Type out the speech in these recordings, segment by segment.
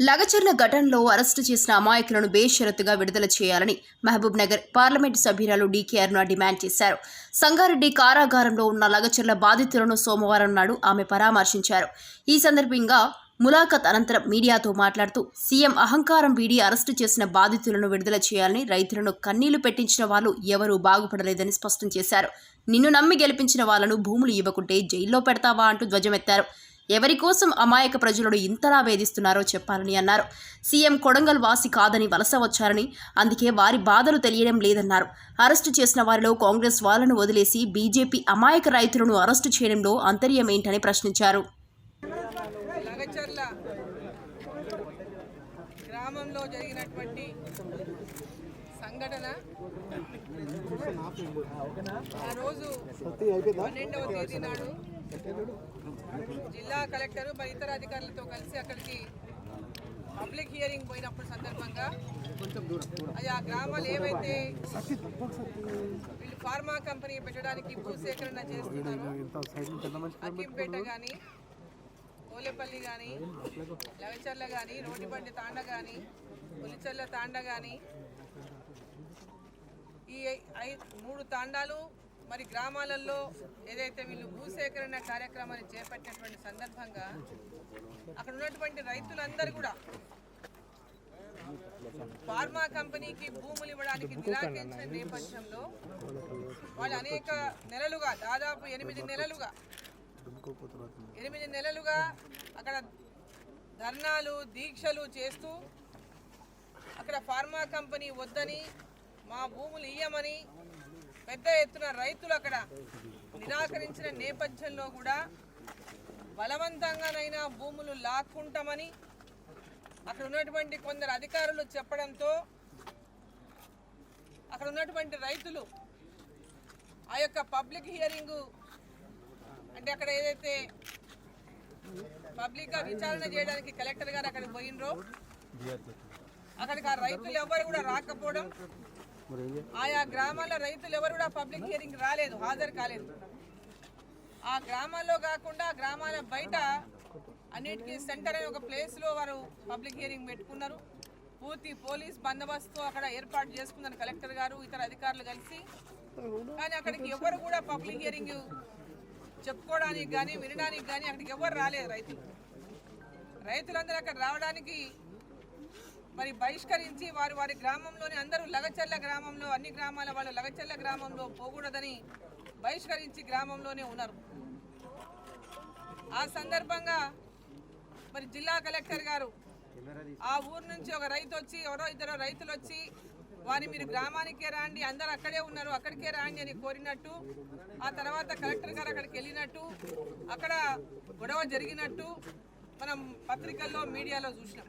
లగచర్ల ఘటనలో అరెస్టు చేసిన అమాయకులను బేషరతుగా విడుదల చేయాలని మహబూబ్ నగర్ పార్లమెంటు సభ్యురాలు డీకేఆర్ను డిమాండ్ చేశారు. సంగారెడ్డి కారాగారంలో ఉన్న లగచర్ల బాధితులను సోమవారం నాడు ఆమె పరామర్శించారు. ఈ సందర్భంగా ములాఖత్ అనంతరం మీడియాతో మాట్లాడుతూ సీఎం అహంకారం వీడి అరెస్టు చేసిన బాధితులను విడుదల చేయాలని రైతులను కన్నీళ్ళు పెట్టించిన వాళ్ళు ఎవరూ బాగుపడలేదని స్పష్టం చేశారు. నిన్ను నమ్మి గెలిపించిన వాళ్ళను భూములు ఇవ్వకుంటే జైల్లో పెడతావా అంటూ ధ్వజమెత్తారు. ఎవరి కోసం అమాయక ప్రజలను ఇంతలా వేధిస్తున్నారో చెప్పాలని అన్నారు. సీఎం కొడంగల్ వాసి కాదని వలస వచ్చారని అందుకే వారి బాధలు తెలియడం లేదన్నారు. అరెస్టు చేసిన వారిలో కాంగ్రెస్ వాళ్ళను వదిలేసి బీజేపీ అమాయక రైతులను అరెస్టు చేయడంలో అంతర్యం ఏంటని ప్రశ్నించారు. గ్రామంలో జరిగినటువంటి సంఘటన. ఆ రోజు పన్నెండవ తేదీ నాడు జిల్లా కలెక్టర్ మరి ఇతర అధికారులతో కలిసి అక్కడికి పబ్లిక్ హియరింగ్ పోయినప్పుడు సందర్భంగా అది ఆ గ్రామాలు ఏవైతే వీళ్ళు ఫార్మా కంపెనీ పెట్టడానికి భూసేకరణ చేస్తున్నారో అక్కింపేట కానీ ఓలేపల్లి కానీ లవచర్ల కానీ రోడ్డుబండి తాండ కానీ పులిచెర్ల తాండ కానీ ఈ ఐ- మూడు తాండాలు మరి గ్రామాలలో ఏదైతే వీళ్ళు భూసేకరణ కార్యక్రమాన్ని చేపట్టినటువంటి సందర్భంగా అక్కడ ఉన్నటువంటి రైతులందరూ కూడా ఫార్మా కంపెనీకి భూములు ఇవ్వడానికి నిరాకరించిన నేపథ్యంలో వాళ్ళు అనేక నెలలుగా దాదాపు ఎనిమిది నెలలుగా ఎనిమిది నెలలుగా అక్కడ ధర్నాలు దీక్షలు చేస్తూ అక్కడ ఫార్మా కంపెనీ వద్దని మా భూములు ఇయ్యమని పెద్ద ఎత్తున రైతులు అక్కడ నిరాకరించిన నేపథ్యంలో కూడా బలవంతంగానైనా భూములు లాక్కుంటామని అక్కడ ఉన్నటువంటి కొందరు అధికారులు చెప్పడంతో అక్కడ ఉన్నటువంటి రైతులు ఆ యొక్క పబ్లిక్ హియరింగ్ అంటే అక్కడ ఏదైతే పబ్లిక్గా విచారణ చేయడానికి కలెక్టర్ గారు అక్కడికి పోయినరో అక్కడికి ఆ రైతులు ఎవరు కూడా రాకపోవడం ఆయా గ్రామాల రైతులు ఎవరు కూడా పబ్లిక్ హియరింగ్ రాలేదు హాజరు కాలేదు. ఆ గ్రామాల్లో కాకుండా గ్రామాల బయట అన్నిటికీ సెంటర్ అనే ఒక ప్లేస్లో వారు పబ్లిక్ హియరింగ్ పెట్టుకున్నారు. పూర్తి పోలీస్ బందోబస్తు అక్కడ ఏర్పాటు చేసుకున్నారు కలెక్టర్ గారు ఇతర అధికారులు కలిసి. కానీ అక్కడికి ఎవరు కూడా పబ్లిక్ హియరింగ్ చెప్పుకోవడానికి కానీ వినడానికి కానీ అక్కడికి ఎవరు రాలేదు రైతులు. రైతులందరూ అక్కడ రావడానికి మరి బహిష్కరించి వారు వారి గ్రామంలోని అందరూ లగచర్ల గ్రామంలో అన్ని గ్రామాల వాళ్ళు లగచర్ల గ్రామంలో పోకూడదని బహిష్కరించి గ్రామంలోనే ఉన్నారు. ఆ సందర్భంగా మరి జిల్లా కలెక్టర్ గారు ఆ ఊరు నుంచి ఒక రైతు వచ్చి ఎవరో ఇద్దరు రైతులు వచ్చి వారి మీరు గ్రామానికే రాండి అందరు అక్కడే ఉన్నారు అక్కడికే రాండి అని కోరినట్టు ఆ తర్వాత కలెక్టర్ గారు అక్కడికి వెళ్ళినట్టు అక్కడ గొడవ జరిగినట్టు మనం పత్రికల్లో మీడియాలో చూసినాం.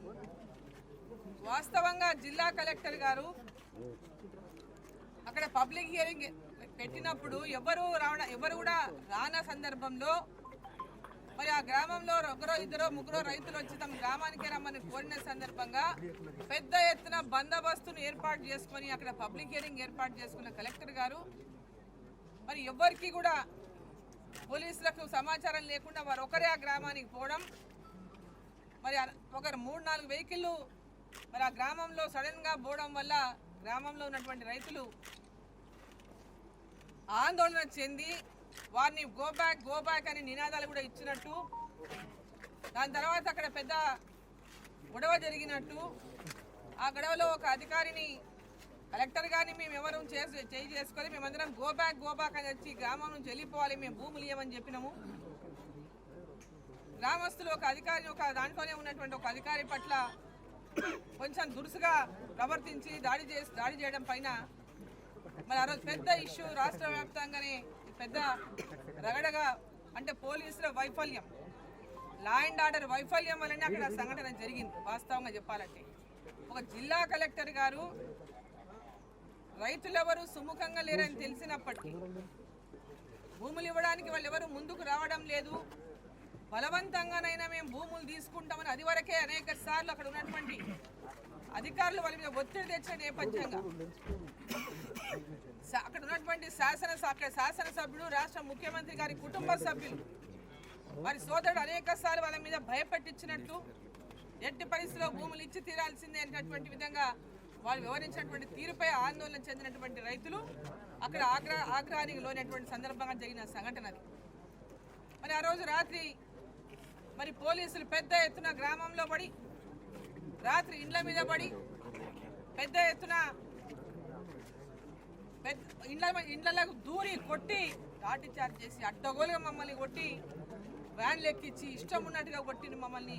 వాస్తవంగా జిల్లా కలెక్టర్ గారు అక్కడ పబ్లిక్ హియరింగ్ పెట్టినప్పుడు ఎవరు రావడం ఎవరు కూడా రాన సందర్భంలో మరి ఆ గ్రామంలో ఒకరో ఇద్దరో ముగ్గురో రైతులు వచ్చి తమ గ్రామానికి రమ్మని కోరిన సందర్భంగా పెద్ద ఎత్తున బందోబస్తును ఏర్పాటు చేసుకొని అక్కడ పబ్లిక్ హియరింగ్ ఏర్పాటు చేసుకున్న కలెక్టర్ గారు మరి ఎవ్వరికి కూడా పోలీసులకు సమాచారం లేకుండా వారు ఒకరే ఆ గ్రామానికి పోవడం మరి ఒకరు మూడు నాలుగు వెహికల్లు మరి ఆ గ్రామంలో సడన్గా పోవడం వల్ల గ్రామంలో ఉన్నటువంటి రైతులు ఆందోళన చెంది వారిని గో బ్యాక్ గో బ్యాక్ అని నినాదాలు కూడా ఇచ్చినట్టు దాని తర్వాత అక్కడ పెద్ద గొడవ జరిగినట్టు ఆ గొడవలో ఒక అధికారిని కలెక్టర్ గారిని మేము ఎవరు చేసి చేయి చేసుకొని మేమందరం గో బ్యాక్ గో బ్యాక్ అని వచ్చి గ్రామం నుంచి వెళ్ళిపోవాలి మేము భూములు ఇవ్వమని చెప్పినాము. గ్రామస్తులు ఒక అధికారి ఒక దాంట్లోనే ఉన్నటువంటి ఒక అధికారి పట్ల కొంచెం దురుసుగా ప్రవర్తించి దాడి చేసి దాడి చేయడం పైన మరి ఆ రోజు పెద్ద ఇష్యూ రాష్ట్ర వ్యాప్తంగానే పెద్ద రగడగా అంటే పోలీసుల వైఫల్యం. లా అండ్ ఆర్డర్ వైఫల్యం వల్లనే అక్కడ సంఘటన జరిగింది వాస్తవంగా చెప్పాలంటే. ఒక జిల్లా కలెక్టర్ గారు రైతులెవరు సుముఖంగా లేరని తెలిసినప్పటికీ భూములు ఇవ్వడానికి వాళ్ళు ఎవరు ముందుకు రావడం లేదు. బలవంతంగానైనా మేము భూములు తీసుకుంటామని అది వరకే అనేక సార్లు అక్కడ ఉన్నటువంటి అధికారులు వాళ్ళ మీద ఒత్తిడి తెచ్చే నేపథ్యంగా. అక్కడ ఉన్నటువంటి శాసన అక్కడ శాసనసభ్యుడు రాష్ట్ర ముఖ్యమంత్రి గారి కుటుంబ సభ్యులు వారి సోదరుడు అనేక సార్లు వాళ్ళ మీద భయపెట్టించినట్టు ఎట్టి పరిస్థితిలో భూములు ఇచ్చి తీరాల్సిందే అనేటటువంటి విధంగా వాళ్ళు వివరించినటువంటి తీరుపై ఆందోళన చెందినటువంటి రైతులు అక్కడ ఆగ్రహ ఆగ్రహానికి లోనటువంటి సందర్భంగా జరిగిన సంఘటన అది. మరి ఆ రోజు రాత్రి మరి పోలీసులు పెద్ద ఎత్తున గ్రామంలో పడి రాత్రి ఇండ్ల మీద పడి పెద్ద ఎత్తున పెద్ద ఇండ్ల ఇండ్లకు దూరి కొట్టి లాఠీ చార్జ్ చేసి అడ్డగోలుగా మమ్మల్ని కొట్టి వ్యాన్లు ఎక్కించి ఇష్టం ఉన్నట్టుగా కొట్టిండ్రు మమ్మల్ని.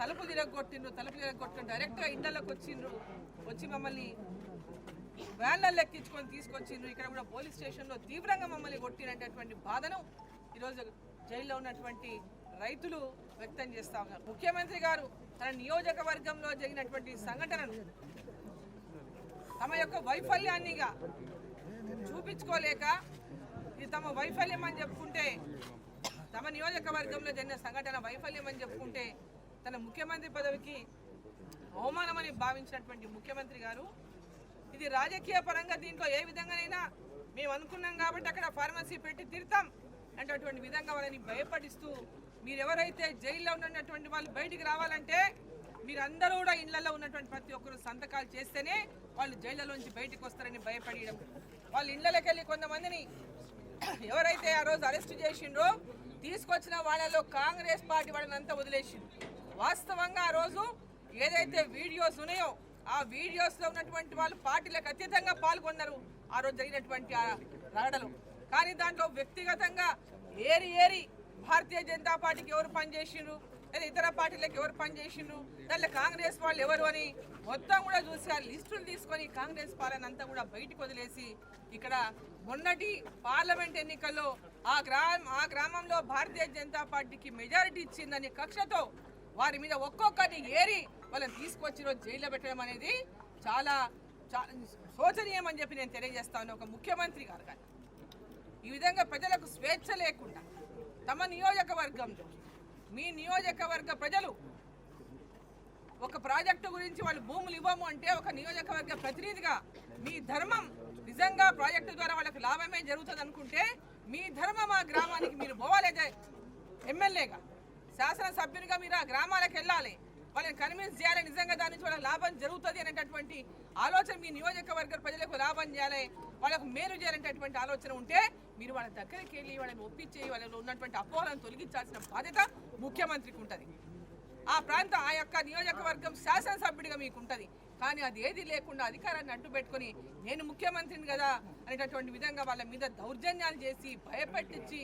తలుపు తిరగొట్టిండ్రు తలుపు తిరగొట్టిండ్రు డైరెక్ట్గా ఇండ్లకు వచ్చిండ్రు. వచ్చి మమ్మల్ని వ్యాన్లలో ఎక్కించుకొని తీసుకొచ్చిండ్రు. ఇక్కడ కూడా పోలీస్ స్టేషన్లో తీవ్రంగా మమ్మల్ని కొట్టినటువంటి బాధను ఈరోజు జైల్లో ఉన్నటువంటి రైతులు వ్యక్తం చేస్తా ఉన్నారు. ముఖ్యమంత్రి గారు తన నియోజకవర్గంలో జరిగినటువంటి సంఘటనను తమ యొక్క వైఫల్యాన్నిగా చూపించుకోలేక ఇది తమ వైఫల్యం అని చెప్పుకుంటే తమ నియోజకవర్గంలో జరిగిన సంఘటన వైఫల్యం అని చెప్పుకుంటే తన ముఖ్యమంత్రి పదవికి అవమానమని భావించినటువంటి ముఖ్యమంత్రి గారు ఇది రాజకీయ పరంగా దీంట్లో ఏ విధంగానైనా మేము అనుకున్నాం కాబట్టి అక్కడ ఫార్మసీ పెట్టి తిడతాం అనేటటువంటి విధంగా వాళ్ళని భయపడిస్తూ మీరు ఎవరైతే జైల్లో ఉన్నటువంటి వాళ్ళు బయటికి రావాలంటే మీరందరూ కూడా ఇళ్ళలో ఉన్నటువంటి ప్రతి ఒక్కరు సంతకాలు చేస్తేనే వాళ్ళు జైళ్ళలోంచి బయటకు వస్తారని భయపడడం వాళ్ళు ఇళ్ళలోకి వెళ్ళి కొంతమందిని ఎవరైతే ఆ రోజు అరెస్ట్ చేసిండ్రో తీసుకొచ్చిన వాళ్ళలో కాంగ్రెస్ పార్టీ వాళ్ళని అంతా వదిలేసింది వాస్తవంగా ఆ రోజు ఏదైతే వీడియోస్ ఉన్నాయో ఆ వీడియోస్లో ఉన్నటువంటి వాళ్ళు పార్టీలకు అత్యధికంగా పాల్గొన్నారు ఆ రోజు జరిగినటువంటి ఆ రగడలో కానీ దాంట్లో వ్యక్తిగతంగా ఏరి ఏరి భారతీయ జనతా పార్టీకి ఎవరు పనిచేసిండ్రు? లేదా ఇతర పార్టీలకు ఎవరు పనిచేసిండ్రు? దాంట్లో కాంగ్రెస్ వాళ్ళు ఎవరు అని మొత్తం కూడా చూసి ఆ లిస్టులు తీసుకొని కాంగ్రెస్ పాలన అంతా కూడా బయటకు వదిలేసి ఇక్కడ మొన్నటి పార్లమెంట్ ఎన్నికల్లో ఆ గ్రామ ఆ గ్రామంలో భారతీయ జనతా పార్టీకి మెజారిటీ ఇచ్చిందని కక్షతో వారి మీద ఒక్కొక్కరిని ఏరి వాళ్ళని తీసుకొచ్చి ఈరోజు జైల్లో పెట్టడం అనేది చాలా చా- శోచనీయం అని చెప్పి నేను తెలియజేస్తాను ఒక ముఖ్యమంత్రి గారు కానీ. ఈ విధంగా ప్రజలకు స్వేచ్ఛ లేకుండా తమ నియోజకవర్గంలో మీ నియోజకవర్గ ప్రజలు ఒక ప్రాజెక్టు గురించి వాళ్ళు భూములు ఇవ్వము అంటే ఒక నియోజకవర్గ ప్రతినిధిగా మీ ధర్మం నిజంగా ప్రాజెక్టు ద్వారా వాళ్ళకి లాభమే జరుగుతుంది అనుకుంటే మీ ధర్మం ఆ గ్రామానికి మీరు పోవాలేదే ఎమ్మెల్యేగా. శాసనసభ్యునిగా మీరు ఆ గ్రామాలకు వెళ్ళాలి. వాళ్ళని కన్విన్స్ చేయాలి. నిజంగా దాని నుంచి వాళ్ళకి లాభం జరుగుతుంది అనేటటువంటి ఆలోచన మీ నియోజకవర్గ ప్రజలకు లాభం చేయాలి. వాళ్ళకు మేలు చేయాలనేటటువంటి ఆలోచన ఉంటే మీరు వాళ్ళ దగ్గరికి వెళ్ళి వాళ్ళని ఒప్పించి వాళ్ళలో ఉన్నటువంటి అపోహలను తొలగించాల్సిన బాధ్యత ముఖ్యమంత్రికి ఉంటుంది. ఆ ప్రాంతం ఆ యొక్క నియోజకవర్గం శాసనసభ్యుడిగా మీకు ఉంటుంది కానీ అది ఏది లేకుండా అధికారాన్ని అడ్డుపెట్టుకుని నేను ముఖ్యమంత్రిని కదా అనేటటువంటి విధంగా వాళ్ళ మీద దౌర్జన్యాలు చేసి భయపెట్టించి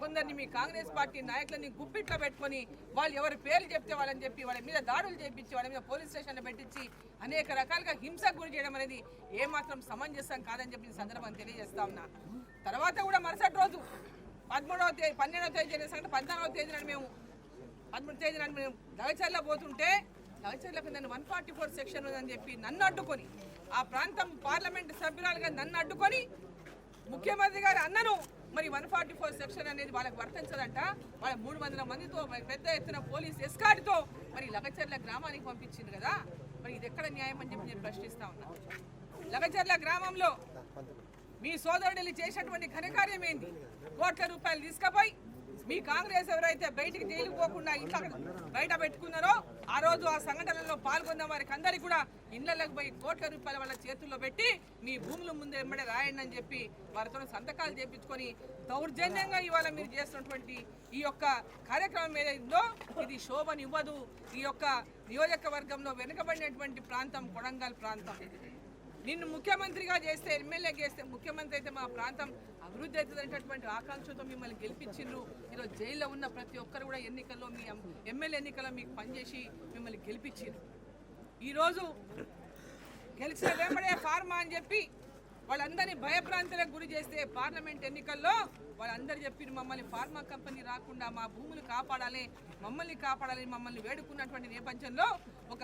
కొందరిని మీ కాంగ్రెస్ పార్టీ నాయకులని గుప్పిట్లో పెట్టుకొని వాళ్ళు ఎవరి పేర్లు చెప్తే వాళ్ళని చెప్పి వాళ్ళ మీద దాడులు చేపించి వాళ్ళ మీద పోలీస్ స్టేషన్లో పెట్టించి అనేక రకాలుగా హింసకు గురి చేయడం అనేది ఏమాత్రం సమంజసం కాదని చెప్పి సందర్భం తెలియజేస్తా ఉన్నా. తర్వాత కూడా మరుసటి రోజు పదమూడవ తేదీ పన్నెండవ తేదీ జరిగిన సంగతి పద్నాలుగవ తేదీన మేము పదమూడు తేదీ నాడు మేము దగచర్ల పోతుంటే కల్చర్లకు నన్ను వన్ ఫార్టీ ఫోర్ సెక్షన్ ఉందని చెప్పి నన్ను అడ్డుకొని ఆ ప్రాంతం పార్లమెంట్ సభ్యురాలుగా నన్ను అడ్డుకొని ముఖ్యమంత్రి గారు అన్నను మరి వన్ ఫార్టీ ఫోర్ సెక్షన్ అనేది వాళ్ళకి వర్తించదంట. వాళ్ళ మూడు వందల మందితో మరి పెద్ద ఎత్తున పోలీస్ ఎస్కార్ట్తో మరి లగచర్ల గ్రామానికి పంపించింది కదా. మరి ఇది ఎక్కడ న్యాయం అని చెప్పి నేను ప్రశ్నిస్తా ఉన్నా. లగచర్ల గ్రామంలో మీ సోదరుడు చేసినటువంటి ఘనకార్యం ఏంది కోట్ల రూపాయలు తీసుకుపోయి మీ కాంగ్రెస్ ఎవరైతే బయటికి తేలిపోకుండా ఇంట్లో బయట పెట్టుకున్నారో ఆ రోజు ఆ సంఘటనలో పాల్గొన్న వారికి అందరికీ కూడా ఇళ్ళలోకి పోయి కోట్ల రూపాయల వాళ్ళ చేతుల్లో పెట్టి మీ భూముల ముందు ఎమ్మడే రాయండి అని చెప్పి వారితో సంతకాలు చేపించుకొని దౌర్జన్యంగా ఇవాళ మీరు చేస్తున్నటువంటి ఈ యొక్క కార్యక్రమం ఏదైందో ఇది శోభనివ్వదు ఈ యొక్క నియోజకవర్గంలో వెనుకబడినటువంటి ప్రాంతం కొడంగల్ ప్రాంతం. నిన్ను ముఖ్యమంత్రిగా చేస్తే ఎమ్మెల్యే చేస్తే ముఖ్యమంత్రి అయితే మా ప్రాంతం అభివృద్ధి అవుతుందనేటటువంటి ఆకాంక్షతో మిమ్మల్ని గెలిపించిండ్రు. ఈరోజు జైల్లో ఉన్న ప్రతి ఒక్కరు కూడా ఎన్నికల్లో మీ ఎమ్మెల్యే ఎన్నికల్లో మీకు పనిచేసి మిమ్మల్ని గెలిపించిండ్రు. ఈరోజు గెలిచిన వెంబడే ఫార్మా అని చెప్పి వాళ్ళందరినీ భయభ్రాంతులకు గురి చేస్తే పార్లమెంట్ ఎన్నికల్లో వాళ్ళందరూ చెప్పి మమ్మల్ని ఫార్మా కంపెనీ రాకుండా మా భూములు కాపాడాలి మమ్మల్ని కాపాడాలి మమ్మల్ని వేడుకున్నటువంటి నేపథ్యంలో ఒక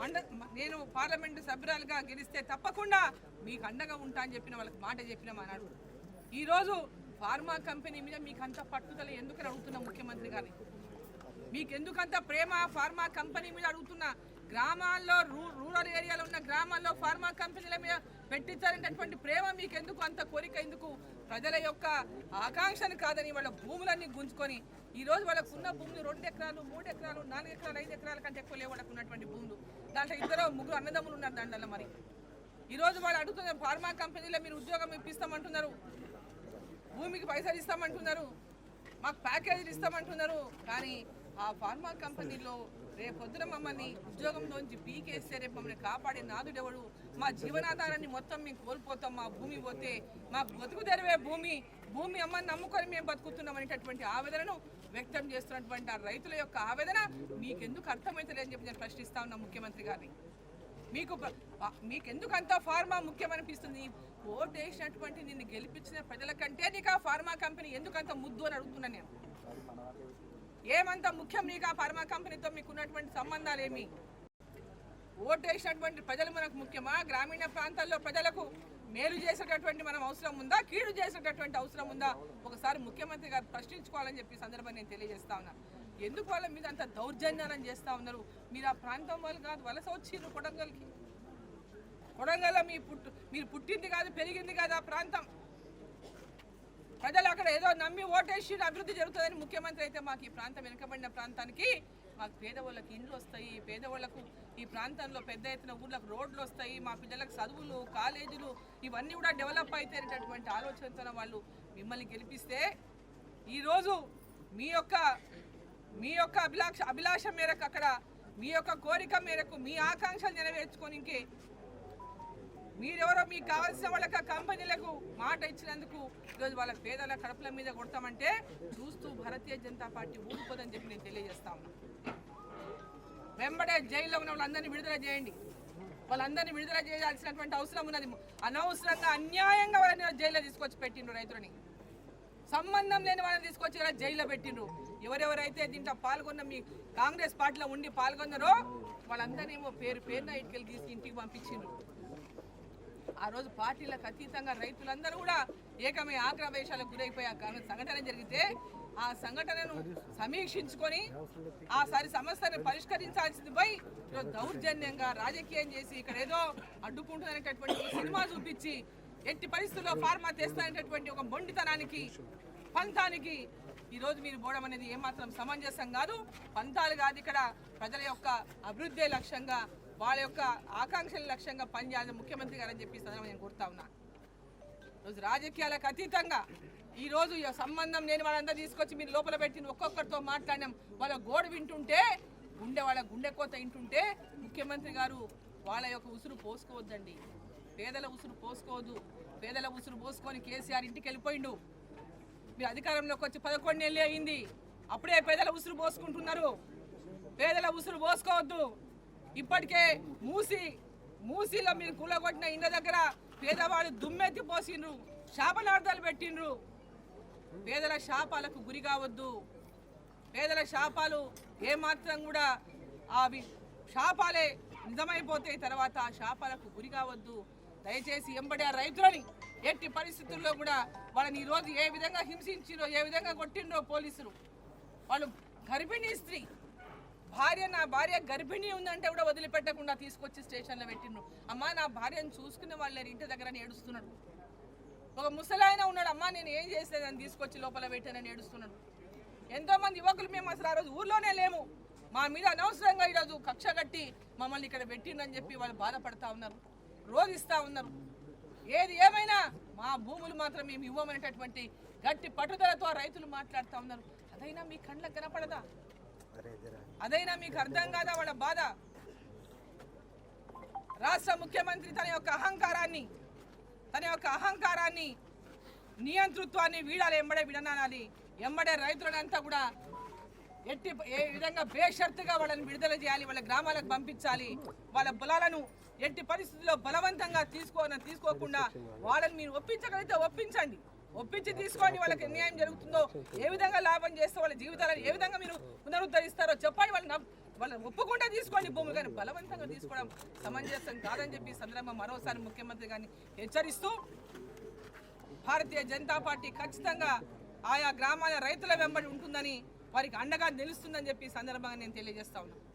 మండ నేను పార్లమెంటు సభ్యురాలుగా గెలిస్తే తప్పకుండా మీకు అండగా ఉంటా అని చెప్పిన వాళ్ళకి మాట చెప్పిన అన్నాడు ఈరోజు ఫార్మా కంపెనీ మీద మీకు అంత పట్టుదల ఎందుకు అడుగుతున్నా ముఖ్యమంత్రి గారిని? మీకు ఎందుకంత ప్రేమ ఫార్మా కంపెనీ మీద అడుగుతున్నా గ్రామాల్లో రూ రూరల్ ఏరియాలో ఉన్న గ్రామాల్లో ఫార్మా కంపెనీల మీద పెట్టించాలనేటటువంటి ప్రేమ మీకు ఎందుకు అంత కోరిక ఎందుకు? ప్రజల యొక్క ఆకాంక్షను కాదని వాళ్ళ భూములన్నీ గుంజుకొని ఈరోజు వాళ్ళకు ఉన్న భూములు రెండు ఎకరాలు మూడు ఎకరాలు నాలుగు ఎకరాలు ఐదు ఎకరాల కంటే ఎక్కువ లేవు వాళ్ళకు ఉన్నటువంటి భూములు. దాంట్లో ఇద్దరు ముగ్గురు అన్నదమ్ములు ఉన్నారు దాంట్లో మరి. ఈరోజు వాళ్ళు అడుగుతున్న ఫార్మా కంపెనీలో మీరు ఉద్యోగం ఇప్పిస్తామంటున్నారు. భూమికి పైసలు ఇస్తామంటున్నారు. మాకు ప్యాకేజీలు ఇస్తామంటున్నారు. కానీ ఆ ఫార్మా కంపెనీలో రేపు పొద్దున మమ్మల్ని ఉద్యోగంలోంచి పీకేస్తే రేపు మమ్మల్ని కాపాడే నాదుడెవడు? మా జీవనాధారాన్ని మొత్తం మేము కోల్పోతాం. మా భూమి పోతే మా బతుకు తెరవే భూమి భూమి అమ్మని నమ్ముకొని మేము బతుకుతున్నాం అనేటటువంటి ఆవేదనను వ్యక్తం చేస్తున్నటువంటి ఆ రైతుల యొక్క ఆవేదన మీకెందుకు అర్థమవుతలేదని చెప్పి నేను ప్రశ్నిస్తా ఉన్నా ముఖ్యమంత్రి గారిని. మీకు ప- మీకు ఎందుకు అంత ఫార్మా ముఖ్యమనిపిస్తుంది? ఓటు వేసినటువంటి నిన్ను గెలిపించిన ప్రజల కంటే నీకు ఆ ఫార్మా కంపెనీ ఎందుకంత ముద్దు అని అడుగుతున్నా నేను. ఏమంత ముఖ్యం నీకు ఆ ఫార్మా కంపెనీతో మీకున్నటువంటి సంబంధాలు ఏమి ఓటు వేసినటువంటి ప్రజలు మనకు ముఖ్యమా? గ్రామీణ ప్రాంతాల్లో ప్రజలకు మేలు చేసేటటువంటి మనం అవసరం ఉందా? కీడు చేసేటటువంటి అవసరం ఉందా? ఒకసారి ముఖ్యమంత్రి గారు ప్రశ్నించుకోవాలని చెప్పి సందర్భం నేను తెలియజేస్తా ఉన్నా. ఎందుకు వాళ్ళ మీద అంత దౌర్జన్యాలను చేస్తా ఉన్నారు? మీరు ఆ ప్రాంతం వాళ్ళు కాదు వలస వచ్చిర్రు కొడంగల్కి. కొడంగల్ మీ పుట్టు మీరు పుట్టింది కాదు పెరిగింది కాదు ఆ ప్రాంతం. ప్రజలు అక్కడ ఏదో నమ్మి ఓటేసి అభివృద్ధి జరుగుతుందని ముఖ్యమంత్రి అయితే మాకు ఈ ప్రాంతం వెనుకబడిన ప్రాంతానికి మాకు పేదవాళ్ళకి ఇండ్లు వస్తాయి పేదవాళ్ళకు ఈ ప్రాంతంలో పెద్ద ఎత్తున ఊళ్ళకు రోడ్లు వస్తాయి మా పిల్లలకు చదువులు కాలేజీలు ఇవన్నీ కూడా డెవలప్ అయితేనేటటువంటి ఆలోచనతో వాళ్ళు మిమ్మల్ని గెలిపిస్తే ఈరోజు మీ యొక్క మీ యొక్క అభిలాష అభిలాష మేరకు అక్కడ మీ యొక్క కోరిక మేరకు మీ ఆకాంక్షలు నెరవేర్చుకోనికి మీరెవరో మీకు కావాల్సిన వాళ్ళకి కంపెనీలకు మాట ఇచ్చినందుకు ఈరోజు వాళ్ళ పేదల కడుపుల మీద కొడతామంటే చూస్తూ భారతీయ జనతా పార్టీ ఊడిపోదని చెప్పి నేను తెలియజేస్తా ఉన్నా. వెంబడే జైల్లో ఉన్న వాళ్ళందరినీ విడుదల చేయండి. వాళ్ళందరినీ విడుదల చేయాల్సినటువంటి అవసరం ఉన్నది. అనవసరంగా అన్యాయంగా వాళ్ళని జైల్లో తీసుకొచ్చి పెట్టిండ్రు రైతులని. సంబంధం లేని వాళ్ళని తీసుకొచ్చి ఇలా జైల్లో పెట్టిండ్రు. ఎవరెవరైతే దీంట్లో పాల్గొన్న మీ కాంగ్రెస్ పార్టీలో ఉండి పాల్గొన్నారో వాళ్ళందరినేమో పేరు పేరున ఇటుకెళ్ళి తీసి ఇంటికి పంపించిండ్రు. ఆ రోజు పార్టీలకు అతీతంగా రైతులందరూ కూడా ఏకమే ఆగ్రవేశాలకు గురైపోయే కా- సంఘటన జరిగితే ఆ సంఘటనను సమీక్షించుకొని ఆ సారి సమస్యను పరిష్కరించాల్సిందిపై దౌర్జన్యంగా రాజకీయం చేసి ఇక్కడ ఏదో అడ్డుకుంటున్నటువంటి ఒక సినిమా చూపించి ఎట్టి పరిస్థితుల్లో ఫార్మా తెస్తాననేటటువంటి ఒక మొండితనానికి పంతానికి ఈరోజు మీరు పోవడం అనేది ఏమాత్రం సమంజసం కాదు. పంతాలు కాదు ఇక్కడ ప్రజల యొక్క అభివృద్ధి లక్ష్యంగా వాళ్ళ యొక్క ఆకాంక్షలు లక్ష్యంగా పనిచేయాలని ముఖ్యమంత్రి గారని చెప్పి సందర్భంగా నేను కోరుతా ఉన్నా. రోజు రాజకీయాలకు అతీతంగా ఈరోజు ఈ సంబంధం నేను వాళ్ళందరూ తీసుకొచ్చి మీరు లోపల పెట్టిన ఒక్కొక్కరితో మాట్లాడినాం. వాళ్ళ గోడు వింటుంటే గుండె వాళ్ళ గుండె కోత వింటుంటే ముఖ్యమంత్రి గారు వాళ్ళ యొక్క ఉసురు పోసుకోవద్దండి. పేదల ఉసురు పోసుకోవద్దు. పేదల ఉసురు పోసుకొని కేసీఆర్ ఇంటికి వెళ్ళిపోయిండు. మీరు అధికారంలోకి వచ్చి పదకొండు నెలలు అయింది. అప్పుడే పేదల ఉసురు పోసుకుంటున్నారు. పేదల ఉసురు పోసుకోవద్దు. ఇప్పటికే మూసి మూసీలో మీరు కూలగొట్టిన ఇండ్ల దగ్గర పేదవాళ్ళు దుమ్మెత్తి పోసిండ్రు శాపనార్థాలు పెట్టిండ్రు. పేదల శాపాలకు గురి కావద్దు. పేదల శాపాలు ఏమాత్రం కూడా అవి శాపాలే నిజమైపోతాయి తర్వాత ఆ శాపాలకు గురి కావద్దు. దయచేసి ఎంబడి ఆ రైతులని ఎట్టి పరిస్థితుల్లో కూడా వాళ్ళని ఈరోజు ఏ విధంగా హింసించిరో ఏ విధంగా కొట్టిండ్రో పోలీసులు. వాళ్ళు గర్భిణీ స్త్రీ. భార్య నా భార్య గర్భిణీ ఉందంటే కూడా వదిలిపెట్టకుండా తీసుకొచ్చి స్టేషన్లో పెట్టిండ్రు. అమ్మా నా భార్యను చూసుకునే వాళ్ళు ఇంటి దగ్గర ఏడుస్తున్నాడు. ఒక ముసలాయన ఉన్నాడు అమ్మా నేను ఏం చేసేదని తీసుకొచ్చి లోపల పెట్టానని ఏడుస్తున్నాడు. ఎంతోమంది యువకులు మేము అసలు ఆ రోజు ఊర్లోనే లేము. మా మీద అనవసరంగా ఈరోజు కక్ష కట్టి మమ్మల్ని ఇక్కడ పెట్టిండని చెప్పి వాళ్ళు బాధపడతా ఉన్నారు రోధిస్తూ ఉన్నారు. ఏది ఏమైనా మా భూములు మాత్రం మేము ఇవ్వమనేటటువంటి గట్టి పట్టుదలతో రైతులు మాట్లాడుతూ ఉన్నారు. అదైనా మీ కళ్ళకు కనపడదా? అదైనా మీకు అర్థం కాదా వాళ్ళ బాధ? రాష్ట్ర ముఖ్యమంత్రి తన యొక్క అహంకారాన్ని తన యొక్క అహంకారాన్ని నియంతృత్వాన్ని వీడాలి ఎంబడే విడనాలి. ఎంబడే రైతులనంతా కూడా ఎట్టి ఏ విధంగా బేషరతుగా వాళ్ళని విడుదల చేయాలి వాళ్ళ గ్రామాలకు పంపించాలి వాళ్ళ బలాలను ఎట్టి పరిస్థితుల్లో బలవంతంగా తీసుకో తీసుకోకుండా వాళ్ళని మీరు ఒప్పించగలిగితే ఒప్పించండి. ఒప్పించి తీసుకోండి వాళ్ళకి న్యాయం జరుగుతుందో ఏ విధంగా లాభం చేస్తే వాళ్ళ జీవితాలను ఏ విధంగా మీరు పునరుద్ధరిస్తారో చెప్పండి వాళ్ళు వాళ్ళని ఒప్పుకుంటే తీసుకోండి భూమి కానీ బలవంతంగా తీసుకోవడం సమంజసం కాదని చెప్పి సందర్భం సందర్భంగా మరోసారి ముఖ్యమంత్రి గారిని హెచ్చరిస్తూ భారతీయ జనతా పార్టీ ఖచ్చితంగా ఆయా గ్రామాల రైతుల వెంబడి ఉంటుందని వారికి అండగా నిలుస్తుందని చెప్పి సందర్భంగా నేను తెలియజేస్తా ఉన్నాను